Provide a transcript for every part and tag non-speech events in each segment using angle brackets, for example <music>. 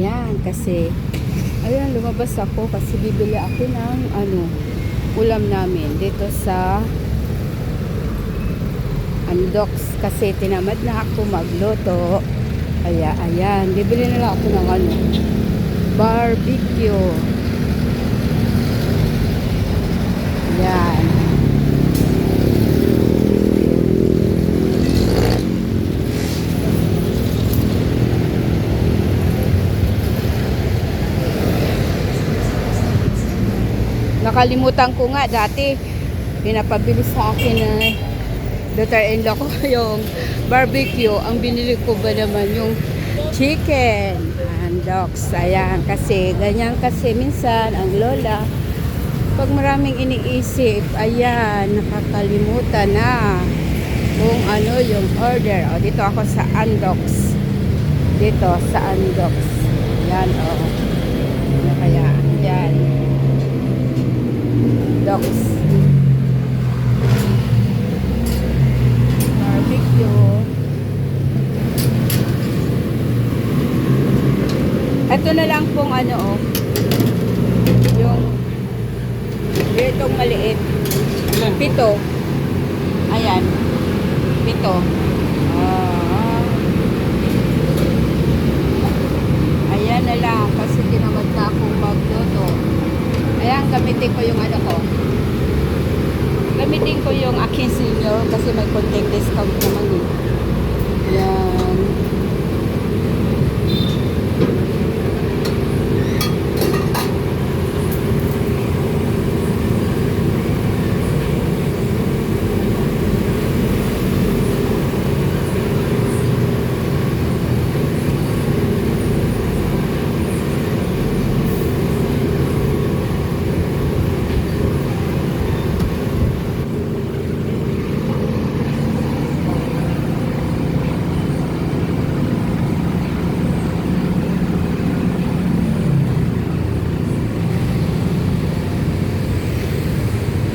Ayan, kasi, ayan, lumabas ako kasi bibili ako ng, ano, ulam namin dito sa Andox kasi tinamad na ako magluto. Kaya, ayan, bibili na lang ako ng, ano, barbecue. Ayan. Nakalimutan ko nga dati, pinapabili sa akin na daughter-in-law ko <laughs> yung barbecue. Ang binili ko ba naman yung chicken and dogs. Ayan, kasi ganyan kasi minsan ang lola, pag maraming iniisip, ayan, nakakalimutan na kung ano yung order. O, dito ako sa Andox. Dito sa Andox. Ayan, o. Ano kaya? Ayan. Dogs. Barbecue. Ito na lang pong ano, oh. Yung itong maliit. Pito. Ayan. Pito. Ah. Ayan na lang. Kasi tinamad na akong magluto. Ayan, gamitin ko yung ano ko. Gamitin ko yung aking senior kasi may konting discount naman eh. Ayan.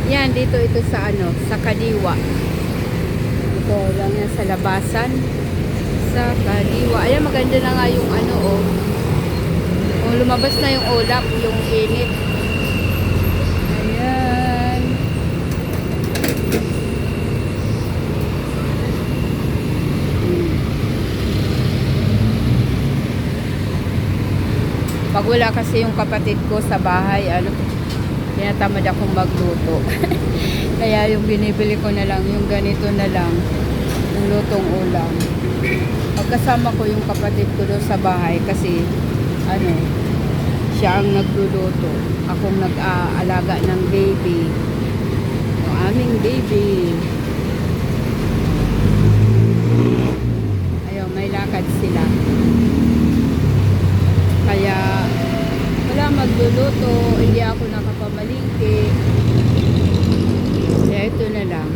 Yan, dito ito sa ano, sa Kadiwa. Ito lang yan sa labasan. Sa Kadiwa. Ayan, maganda na nga yung ano, oh. Oh, lumabas na yung ulap, yung init. Ayan. Hmm. Pag wala kasi yung kapatid ko sa bahay, ano, tinatamad akong magluto. <laughs> Kaya yung binibili ko na lang, yung ganito na lang, yung lutong ulam. Pagkasama ko yung kapatid ko doon sa bahay kasi, ano, siya ang nagluluto. Akong nag-aalaga ng baby. Yung aming baby. Ayaw, may lakad sila. Kaya, wala magluluto, hindi ako nakapamalingki. Kaya ito na lang.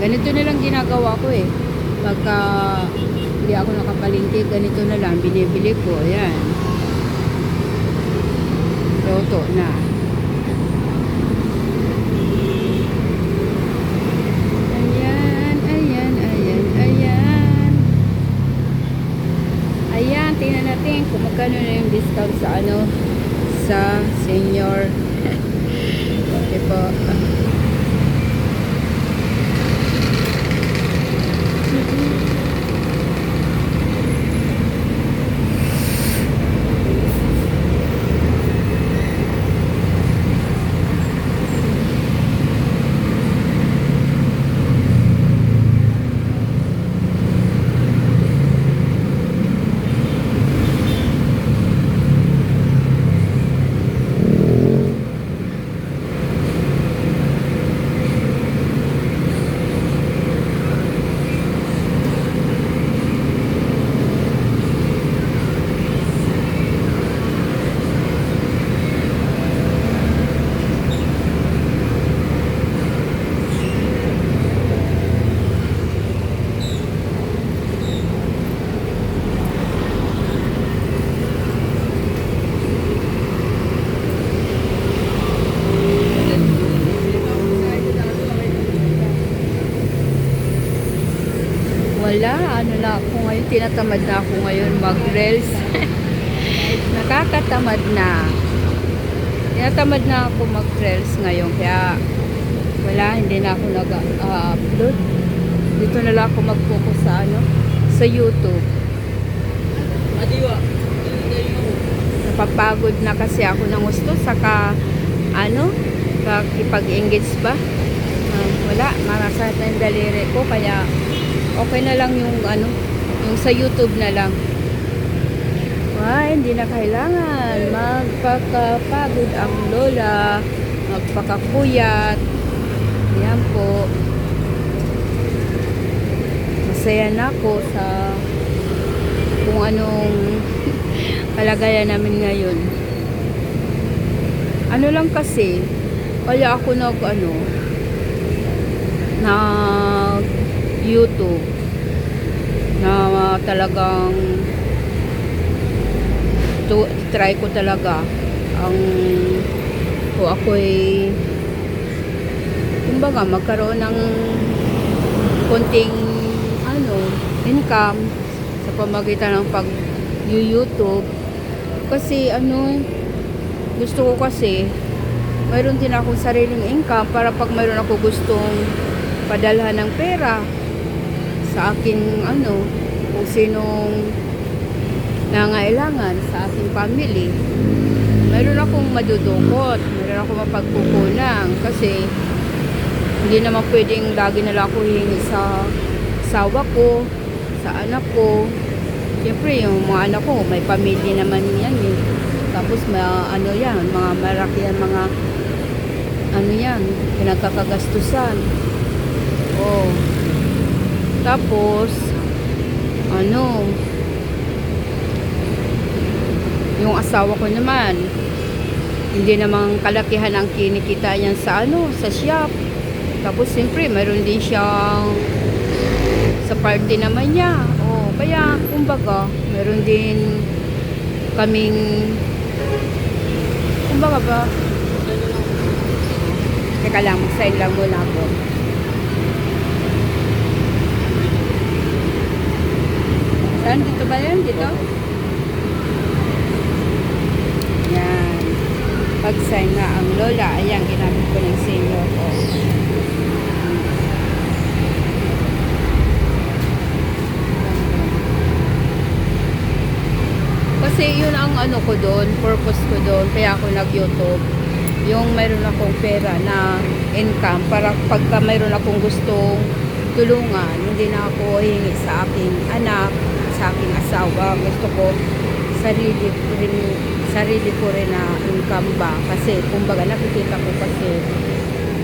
Ganito na lang ginagawa ko eh. Pagka hindi ako nakapalingki, ganito na lang, binibili ko. Ayan. Luto na. Ayan, ayan, ayan, ayan. Ayan, tingnan natin kung magkano na yung discount sa ano, sa senior. <laughs> okay po. Wala, ano na ako ngayon, tinatamad na ako ngayon mag-reels. <laughs> Nakakatamad na. Tinatamad na ako mag-reels ngayon. Kaya wala, hindi na ako nag-upload. Dito na lang ako mag-focus sa ano, sa YouTube. Adiwa. Napapagod na kasi ako ng gusto. Saka, ano, kakipag-engage ba? Ah, wala, marasat na yung daliri ko. Kaya, okay na lang yung, ano, yung sa YouTube na lang. Ay, hindi na kailangan magpakapagod ang lola, magpakakuyat. Yan po. Masaya na ako sa kung anong <laughs> kalagayan namin ngayon. Ano lang kasi, kaya ako nag ano, nag YouTube na talagang to, try ko talaga ang kung ako'y kumbaga magkaroon ng konting ano income sa pamagitan ng pag YouTube kasi ano gusto ko kasi mayroon din akong sariling income para pag mayroon ako gustong padalhan ng pera sa aking ano kung sinong nangailangan sa aking family mayroon akong madudukot mayroon akong mapagkukulang kasi hindi naman pwedeng lagi na ako hihingi sa sawa ko sa anak ko Siyempre, yung mga anak ko, may pamilya naman yan eh. Tapos, may, ano yan, mga malaki yan, mga, ano yan, pinagkakagastusan. Oh. Tapos, ano, yung asawa ko naman, hindi namang kalakihan ang kinikita niyan sa ano, sa shop. Tapos, siyempre, mayroon din siyang sa party naman niya. Oh, kaya kumbaga, meron din kaming kumbaga ba Teka lang, mag-sign lang muna ako. Saan? Dito ba yan? Dito? Yan. Pag-sign nga ang lola, ayan, ginamit ko ng senior ko. Kasi yun ang ano ko doon, purpose ko doon, kaya ako nag-YouTube. Yung mayroon akong pera na income para pagka mayroon akong gustong tulungan, hindi na ako hingi sa aking anak, sa aking asawa. Gusto ko sarili ko rin, sarili ko rin na income ba. Kasi kumbaga nakikita ko kasi,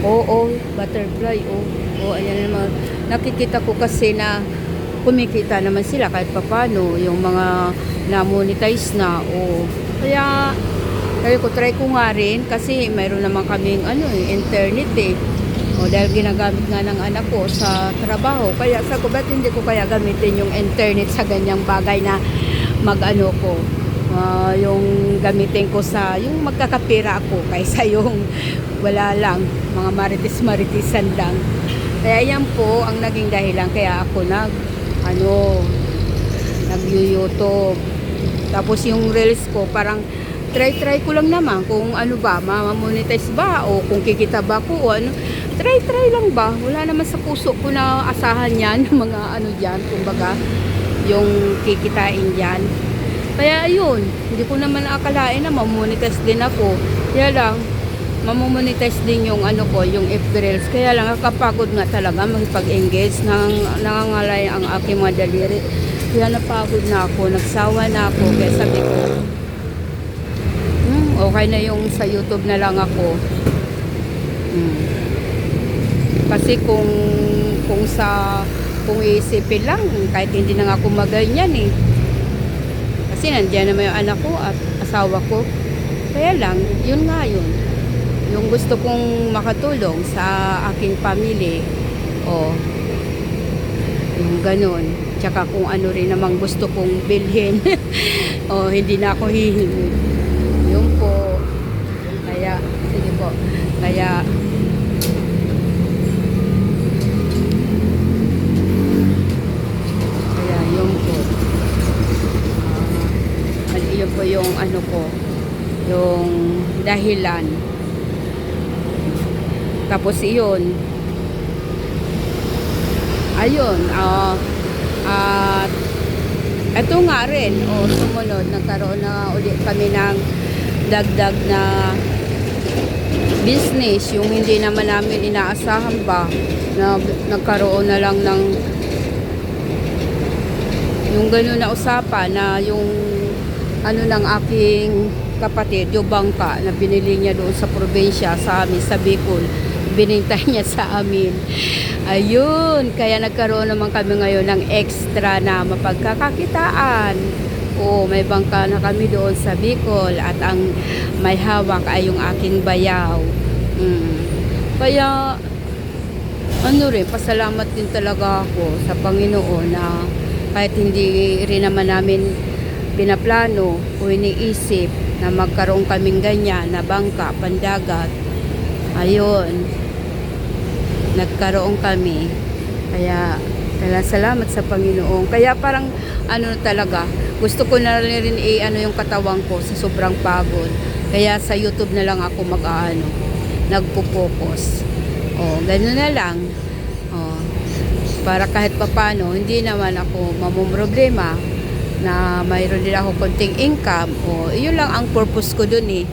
oo, oh, butterfly, oo, oh, oh, ayan naman. Nakikita ko kasi na kumikita naman sila kahit papano yung mga na-monetize na o kaya kaya ko try ko nga rin kasi mayroon naman kaming ano eh, internet eh o dahil ginagamit nga ng anak ko sa trabaho. Kaya sa ko ba't hindi ko kaya gamitin yung internet sa ganyang bagay na mag ano ko? Ah, yung gamitin ko sa yung magkakapira ako kaysa yung wala lang mga maritis maritisan lang. Kaya yan po ang naging dahilan. Kaya ako nag ano nag-youtube. Tapos yung reels ko parang try-try ko lang naman kung ano ba mamamonetize ba o kung kikita ba ko o ano try-try lang ba wala naman sa puso ko na asahan yan <laughs> mga ano dyan kumbaga yung kikitain dyan kaya ayun hindi ko naman akalain na mamonetize din ako kaya lang mamomonetize din yung ano ko, yung FB Reels. Kaya lang, nakapagod nga talaga makipag-engage. Nang, nangangalay ang aking mga daliri. Kaya napagod na ako, nagsawa na ako. Kaya sabi ko, hmm, okay na yung sa YouTube na lang ako. Hmm. Kasi kung kung sa kung iisipin lang, kahit hindi na nga ako maganyan eh. Kasi nandiyan naman yung anak ko at asawa ko. Kaya lang, yun nga yun. Yung gusto kong makatulong sa aking family o yung ganun. Tsaka kung ano rin namang gusto kong bilhin <laughs> o hindi na ako hihingi. Yun po. Kaya sige po. Kaya kaya yun po Ah, yun po yung ano ko, yung dahilan. Tapos iyon. Ayun, ah at ito nga rin, o sumunod, nagkaroon na ulit kami ng dagdag na business, yung hindi naman namin inaasahan ba, na nagkaroon na lang ng yung gano'n na usapan na yung ano ng aking kapatid, yung bangka na binili niya doon sa probinsya sa amin, sa Bicol. Binintay <laughs> niya sa amin. Ayun, kaya nagkaroon naman kami ngayon ng extra na mapagkakakitaan. Oo, may bangka na kami doon sa Bicol at ang may hawak ay yung aking bayaw. Mm. Kaya, ano rin, pasalamat din talaga ako sa Panginoon na kahit hindi rin naman namin pinaplano o iniisip na magkaroon kaming ganyan na bangka, pandagat. Ayun, nagkaroon kami. Kaya, kaya salamat sa Panginoon. Kaya parang, ano talaga, gusto ko na rin i-ano yung katawan ko sa sobrang pagod. Kaya sa YouTube na lang ako mag-ano, nagpo-focus. O, gano'n na lang. O, para kahit papano, hindi naman ako mamumroblema na mayroon din ako konting income. O, yun lang ang purpose ko dun eh.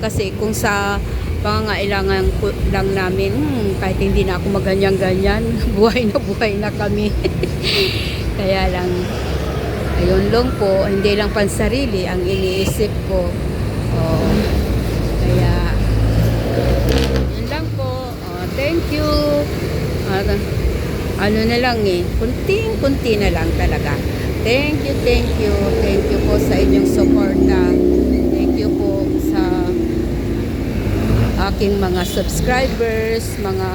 Kasi kung sa pangangailangan ko lang namin, hmm, kahit hindi na ako maganyan-ganyan, <laughs> buhay na buhay na kami. <laughs> Kaya lang, ayun lang po, hindi lang pansarili ang iniisip ko. O, kaya, yun lang po. O, thank you. Ano na lang eh, kunting-kunti na lang talaga. Thank you, thank you. Thank you po sa inyong suporta. Thank you po sa aking mga subscribers, mga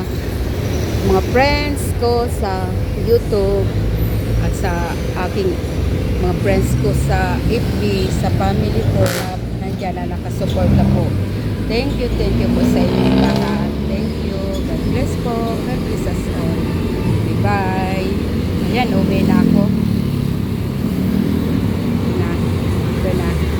mga friends ko sa YouTube at sa aking mga friends ko sa FB, sa family ko na nandyan na nakasuporta po. Thank you, thank you po sa inyong lahat. Thank you. God bless po. God bless us all. Bye-bye. Ayan, uwi na ako. 对吧